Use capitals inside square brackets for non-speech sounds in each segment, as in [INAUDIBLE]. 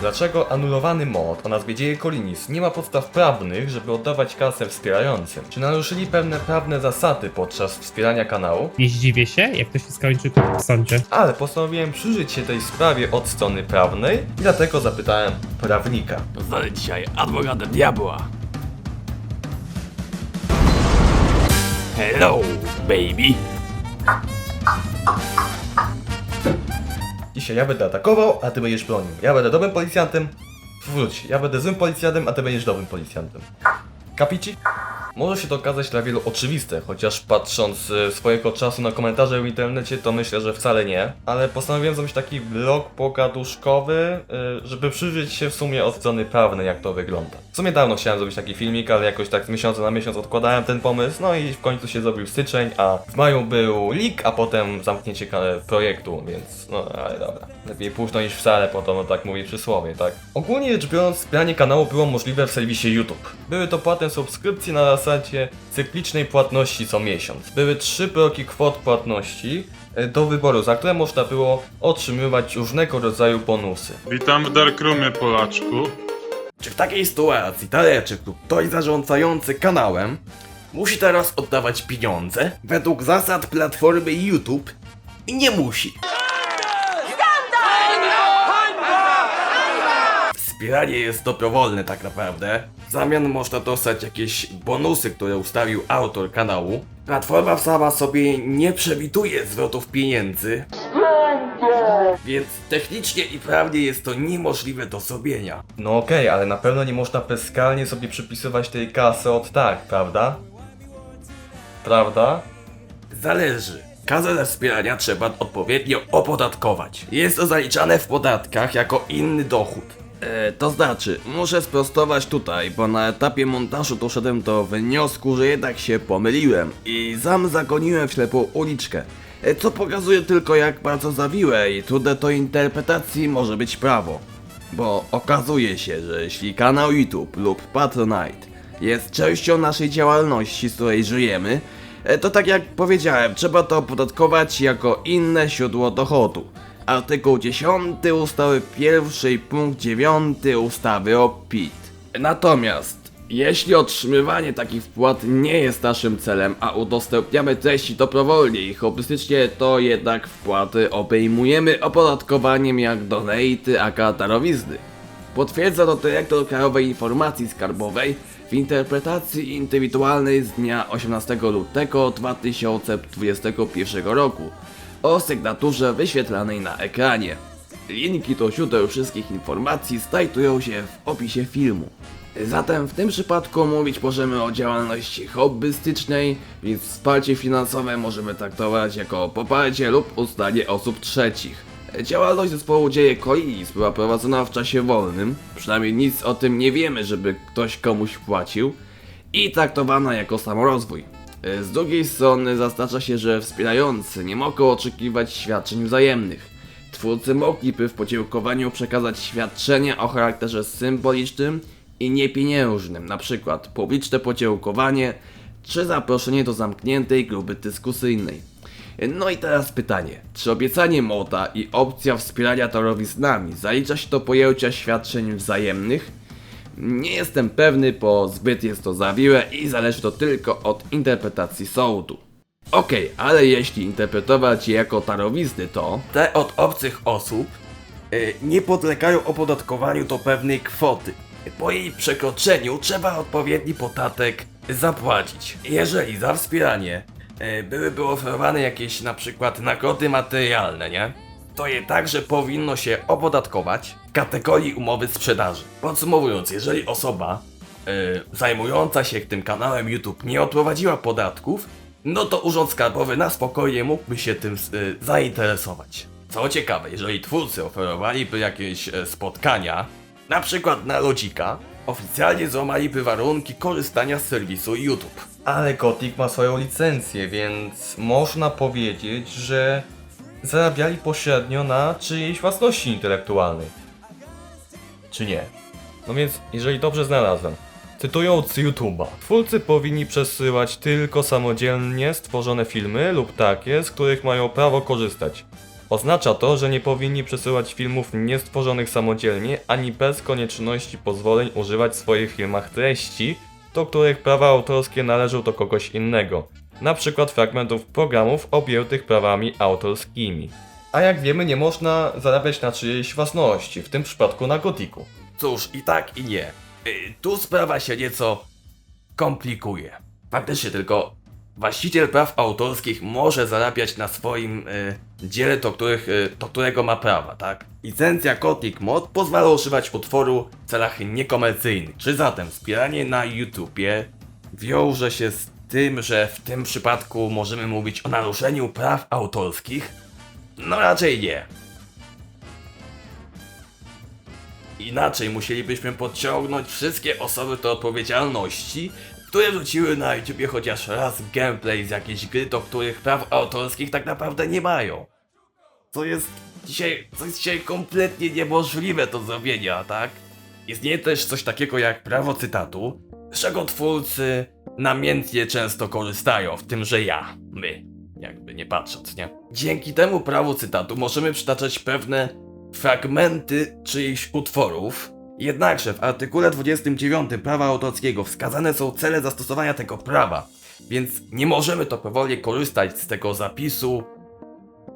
Dlaczego anulowany mod o nazwie Dzieje Kolinis nie ma podstaw prawnych, żeby oddawać kasę wspierającym? Czy naruszyli pewne prawne zasady podczas wspierania kanału? Nie zdziwię się, jak to się skończy w sądzie. Ale postanowiłem przyjrzeć się tej sprawie od strony prawnej i dlatego zapytałem prawnika. Zostanę dzisiaj adwokatem diabła. Hello, baby. Dzisiaj ja będę atakował, a ty będziesz bronił. Ja będę dobrym policjantem. Wróć, ja będę złym policjantem, a ty będziesz dobrym policjantem. Kapici? Może się to okazać dla wielu oczywiste, chociaż patrząc e, swojego czasu na komentarze w internecie, to myślę, że wcale nie. Ale postanowiłem zrobić taki vlog pogaduszkowy, e, żeby przyjrzeć się w sumie od strony prawnej, jak to wygląda. W sumie dawno chciałem zrobić taki filmik, ale jakoś tak z miesiąca na miesiąc odkładałem ten pomysł, no i w końcu się zrobił styczeń, a w maju był leak, a potem zamknięcie projektu, więc no ale dobra. Lepiej późno niż wcale, po to no tak mówi przysłowie, tak? Ogólnie rzecz biorąc, wspieranie kanału było możliwe w serwisie YouTube. Były to płatne subskrypcje na zasadzie cyklicznej płatności co miesiąc. Były trzy bloki kwot płatności e, do wyboru, za które można było otrzymywać różnego rodzaju bonusy. Witam w Darkroomie, Polaczku. Czy w takiej sytuacji Taleczek lub ktoś zarządzający kanałem musi teraz oddawać pieniądze według zasad platformy YouTube i nie musi? Wspieranie jest dobrowolne tak naprawdę. W zamian można dostać jakieś bonusy, które ustawił autor kanału. Platforma sama sobie nie przewiduje zwrotów pieniędzy, więc technicznie i prawnie jest to niemożliwe do zrobienia. No okej, ale na pewno nie można bezkarnie sobie przypisywać tej kasy od tak, prawda? Prawda? Zależy. Kasę za wspierania trzeba odpowiednio opodatkować. Jest to zaliczane w podatkach jako inny dochód. E, to znaczy, muszę sprostować tutaj, bo na etapie montażu doszedłem do wniosku, że jednak się pomyliłem i sam zagoniłem w ślepą uliczkę. E, Co pokazuje tylko jak bardzo zawiłe i trudne do interpretacji może być prawo. Bo okazuje się, że jeśli kanał YouTube lub Patronite jest częścią naszej działalności, z której żyjemy, e, to tak jak powiedziałem, trzeba to opodatkować jako inne źródło dochodu. Artykuł 10 ustawy 1 punkt 9 ustawy o PIT. Natomiast jeśli otrzymywanie takich wpłat nie jest naszym celem, a udostępniamy treści dobrowolnie i hobbystycznie, to jednak wpłaty obejmujemy opodatkowaniem jak donaty, aka darowizny. Potwierdza to dyrektor Krajowej Informacji Skarbowej w interpretacji indywidualnej z dnia 18 lutego 2021 roku o sygnaturze wyświetlanej na ekranie. Linki do źródeł wszystkich informacji znajdują się w opisie filmu. Zatem w tym przypadku mówić możemy o działalności hobbystycznej, więc wsparcie finansowe możemy traktować jako poparcie lub uznanie osób trzecich. Działalność zespołu Dzieje Kolinis była prowadzona w czasie wolnym, przynajmniej nic o tym nie wiemy, żeby ktoś komuś płacił, i traktowana jako samorozwój. Z drugiej strony zaznacza się, że wspierający nie mogą oczekiwać świadczeń wzajemnych. Twórcy mogliby w podziękowaniu przekazać świadczenia o charakterze symbolicznym i niepieniężnym, przykład publiczne podziękowanie czy zaproszenie do zamkniętej grupy dyskusyjnej. No i teraz pytanie, czy obiecanie moda i opcja wspierania torowiznami zalicza się do pojęcia świadczeń wzajemnych? Nie jestem pewny, bo zbyt jest to zawiłe i zależy to tylko od interpretacji sądu. Okej, ale jeśli interpretować je jako tarowizny, to te od obcych osób y, nie podlegają opodatkowaniu do pewnej kwoty. Po jej przekroczeniu trzeba odpowiedni podatek zapłacić. Jeżeli za wspieranie y, byłyby oferowane jakieś na przykład nagrody materialne, nie? To je także powinno się opodatkować w kategorii umowy sprzedaży. Podsumowując, jeżeli osoba y, zajmująca się tym kanałem YouTube nie odprowadziła podatków, no to Urząd Skarbowy na spokojnie mógłby się tym y, zainteresować. Co ciekawe, jeżeli twórcy oferowaliby jakieś e, spotkania, na przykład na Lodzika, oficjalnie złamaliby warunki korzystania z serwisu YouTube. Ale Kotik ma swoją licencję, więc można powiedzieć, że zarabiali pośrednio na czyjejś własności intelektualnej. Czy nie? No więc, jeżeli dobrze znalazłem, cytując YouTube'a, twórcy powinni przesyłać tylko samodzielnie stworzone filmy lub takie, z których mają prawo korzystać. Oznacza to, że nie powinni przesyłać filmów niestworzonych samodzielnie, ani bez konieczności pozwoleń używać w swoich filmach treści, do których prawa autorskie należą do kogoś innego, przykład fragmentów programów objętych prawami autorskimi. A jak wiemy, nie można zarabiać na czyjejś własności, w tym przypadku na gotiku. Cóż, i tak i nie. Y, Tu sprawa się nieco komplikuje. Faktycznie tylko właściciel praw autorskich może zarabiać na swoim y, dziele, do, których, y, do którego ma prawa, tak? Licencja Kotik Mod pozwala używać utworu w celach niekomercyjnych. Czy zatem wspieranie na YouTubie wiąże się z tym, że w tym przypadku możemy mówić o naruszeniu praw autorskich? No raczej nie. Inaczej musielibyśmy podciągnąć wszystkie osoby do odpowiedzialności, które wrzuciły na YouTubie chociaż raz gameplay z jakiejś gry, do których praw autorskich tak naprawdę nie mają. Co jest dzisiaj, co jest dzisiaj kompletnie niemożliwe do zrobienia, tak? Istnieje też coś takiego jak prawo cytatu, czego twórcy namiętnie często korzystają, w tym, że ja, my, jakby nie patrząc, nie? Dzięki temu prawu cytatu możemy przytaczać pewne fragmenty czyichś utworów. Jednakże w artykule 29 prawa autorskiego wskazane są cele zastosowania tego prawa, więc nie możemy to powoli korzystać z tego zapisu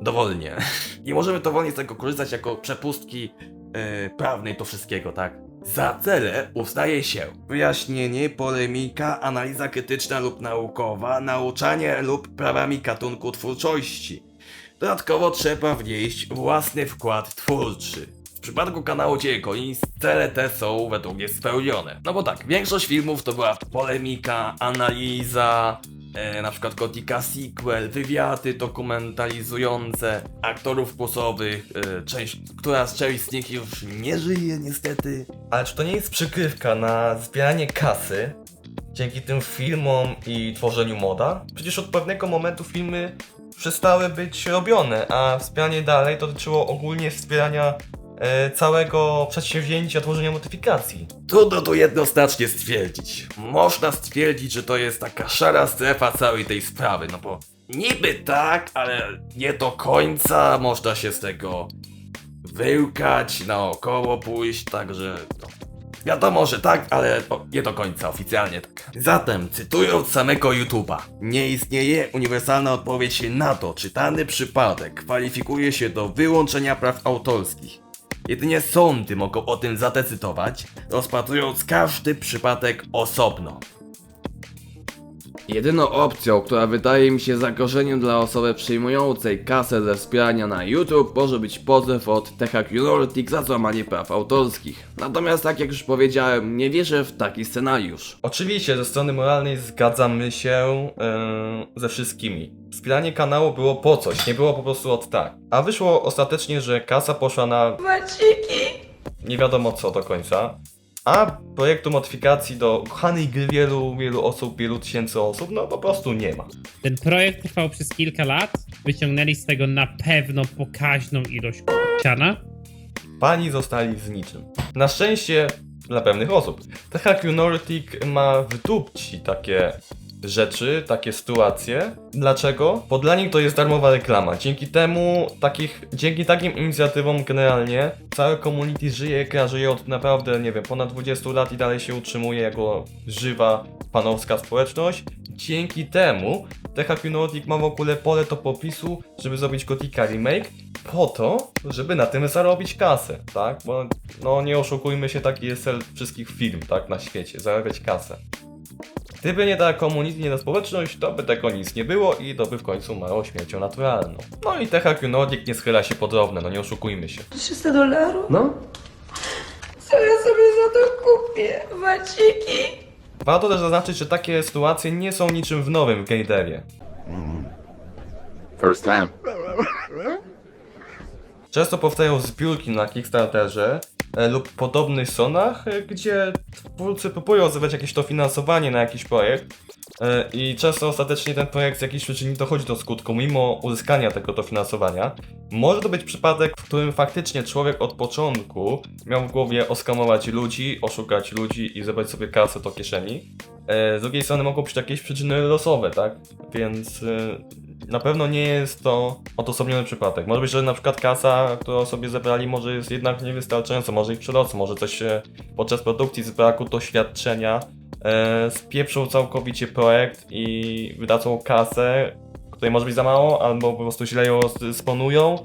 dowolnie. [LAUGHS] Nie możemy dowolnie z tego korzystać jako przepustki yy, prawnej do wszystkiego, tak? Za cele uznaje się wyjaśnienie, polemika, analiza krytyczna lub naukowa, nauczanie lub prawami gatunku twórczości. Dodatkowo trzeba wnieść własny wkład twórczy. Przypadku kanału Dziekonis cele te są według mnie spełnione. No bo tak, większość filmów to była polemika, analiza, e, na przykład Kotika Sequel, wywiady dokumentalizujące aktorów głosowych, e, część, która z część z nich już nie żyje niestety. Ale czy to nie jest przykrywka na zbieranie kasy dzięki tym filmom i tworzeniu moda? Przecież od pewnego momentu filmy przestały być robione, a wspieranie dalej dotyczyło ogólnie wspierania e, całego przedsięwzięcia tworzenia modyfikacji. Trudno to jednoznacznie stwierdzić. Można stwierdzić, że to jest taka szara strefa całej tej sprawy, no bo niby tak, ale nie do końca można się z tego wyłkać, naokoło pójść, także no. Wiadomo, że tak, ale o, nie do końca oficjalnie tak. Zatem, cytując samego YouTube'a, nie istnieje uniwersalna odpowiedź na to, czy dany przypadek kwalifikuje się do wyłączenia praw autorskich. Jedynie sądy mogą o tym zadecydować, rozpatrując każdy przypadek osobno. Jedyną opcją, która wydaje mi się zagrożeniem dla osoby przyjmującej kasę ze wspierania na YouTube może być pozew od THQ za złamanie praw autorskich. Natomiast tak jak już powiedziałem, nie wierzę w taki scenariusz. Oczywiście ze strony moralnej zgadzamy się yy, ze wszystkimi. Wspieranie kanału było po coś, nie było po prostu od tak. A wyszło ostatecznie, że kasa poszła na nie wiadomo co do końca. A projektu modyfikacji do kochanej gry wielu, wielu osób, wielu tysięcy osób, no po prostu nie ma. Ten projekt trwał przez kilka lat. Wyciągnęli z tego na pewno pokaźną ilość siana. Pani zostali z niczym. Na szczęście dla pewnych osób. THQ Nordic ma w dupci takie rzeczy, takie sytuacje. Dlaczego? Bo dla nich to jest darmowa reklama. Dzięki temu, takich, dzięki takim inicjatywom generalnie całe community żyje, gra żyje od naprawdę, nie wiem, ponad 20 lat i dalej się utrzymuje jako żywa panowska społeczność. Dzięki temu THQ Nordic ma w ogóle pole do popisu, żeby zrobić Gotika remake po to, żeby na tym zarobić kasę, tak? Bo no nie oszukujmy się, taki jest cel wszystkich firm, tak, na świecie, zarabiać kasę. Gdyby nie ta community, nie ta społeczność, to by tego nic nie było i to by w końcu mało śmiercią naturalną. No i THQ Nordic nie schyla się po drobne, no nie oszukujmy się. 300 dolarów? No. Co ja sobie za to kupię? Waciki? Warto też zaznaczyć, że takie sytuacje nie są niczym w nowym w game devie. First time. Często powstają zbiórki na Kickstarterze lub podobnych sonach, e, gdzie twórcy próbują zebrać jakieś dofinansowanie na jakiś projekt e, i często ostatecznie ten projekt z jakichś przyczyn nie dochodzi do skutku, mimo uzyskania tego dofinansowania. Może to być przypadek, w którym faktycznie człowiek od początku miał w głowie oskamować ludzi, oszukać ludzi i zebrać sobie kasę do kieszeni. E, Z drugiej strony mogą być jakieś przyczyny losowe, tak? Więc e, na pewno nie jest to odosobniony przypadek. Może być, że na przykład kasa, którą sobie zebrali, może jest jednak niewystarczająca, może ich przyrosło, może coś się podczas produkcji z braku doświadczenia e, spieprzą całkowicie projekt i wydadzą kasę, której może być za mało, albo po prostu źle ją sponują.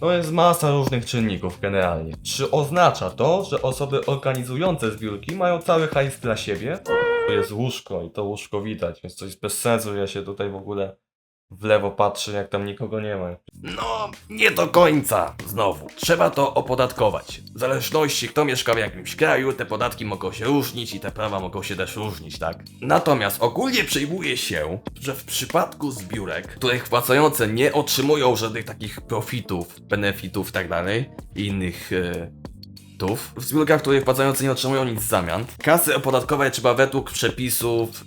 No jest masa różnych czynników generalnie. Czy oznacza to, że osoby organizujące zbiórki mają cały hajs dla siebie? To jest łóżko i to łóżko widać, więc jest bez sensu, ja się tutaj w ogóle w lewo patrzę, jak tam nikogo nie ma. No, nie do końca. Znowu, trzeba to opodatkować. W zależności kto mieszka w jakimś kraju, te podatki mogą się różnić i te prawa mogą się też różnić, tak? Natomiast ogólnie przyjmuje się, że w przypadku zbiórek, których płacające nie otrzymują żadnych takich profitów, benefitów i tak i innych tów, w zbiórkach, których płacający nie otrzymują nic w zamian, kasy opodatkować trzeba według przepisów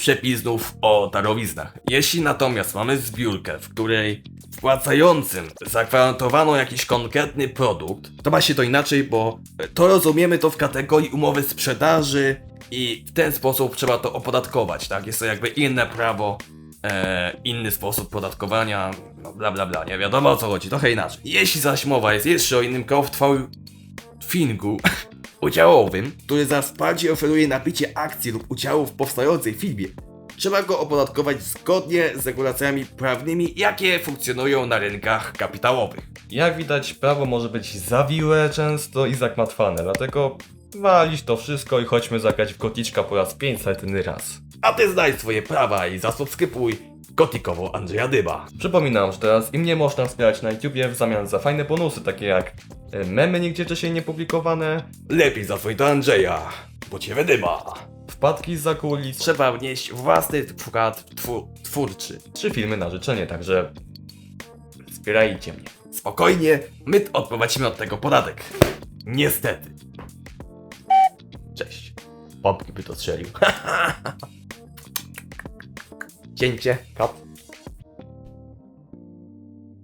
przepisów o darowiznach. Jeśli natomiast mamy zbiórkę, w której wpłacającym zagwarantowano jakiś konkretny produkt, to ma się to inaczej, bo to rozumiemy to w kategorii umowy sprzedaży i w ten sposób trzeba to opodatkować, tak? Jest to jakby inne prawo, e, inny sposób podatkowania, no bla bla bla, nie wiadomo o co chodzi, trochę inaczej. Jeśli zaś mowa jest jeszcze o innym crowdfundingu, [LAUGHS] udziałowym, który za wsparcie oferuje nabycie akcji lub udziału w powstającej firmie, trzeba go opodatkować zgodnie z regulacjami prawnymi, jakie funkcjonują na rynkach kapitałowych. Jak widać, prawo może być zawiłe często i zakmatwane, dlatego walić to wszystko i chodźmy zagrać w kotliczka po raz 500 raz. A ty znaj swoje prawa i zasubskrybuj gotikową Andrzeja Dyba. Przypominam, że teraz i mnie można wspierać na YouTubie w zamian za fajne bonusy, takie jak e, memy nigdzie wcześniej nie publikowane, Lepiej zadzwoń do Andrzeja, bo cię wydyma. wpadki z zakulis, Trzeba wnieść własny wkład twór, twórczy. czy filmy na życzenie, także wspierajcie mnie. Spokojnie, my odprowadzimy od tego podatek. Niestety. Cześć. Pompki by to strzelił. [LAUGHS] Cięcie, kat.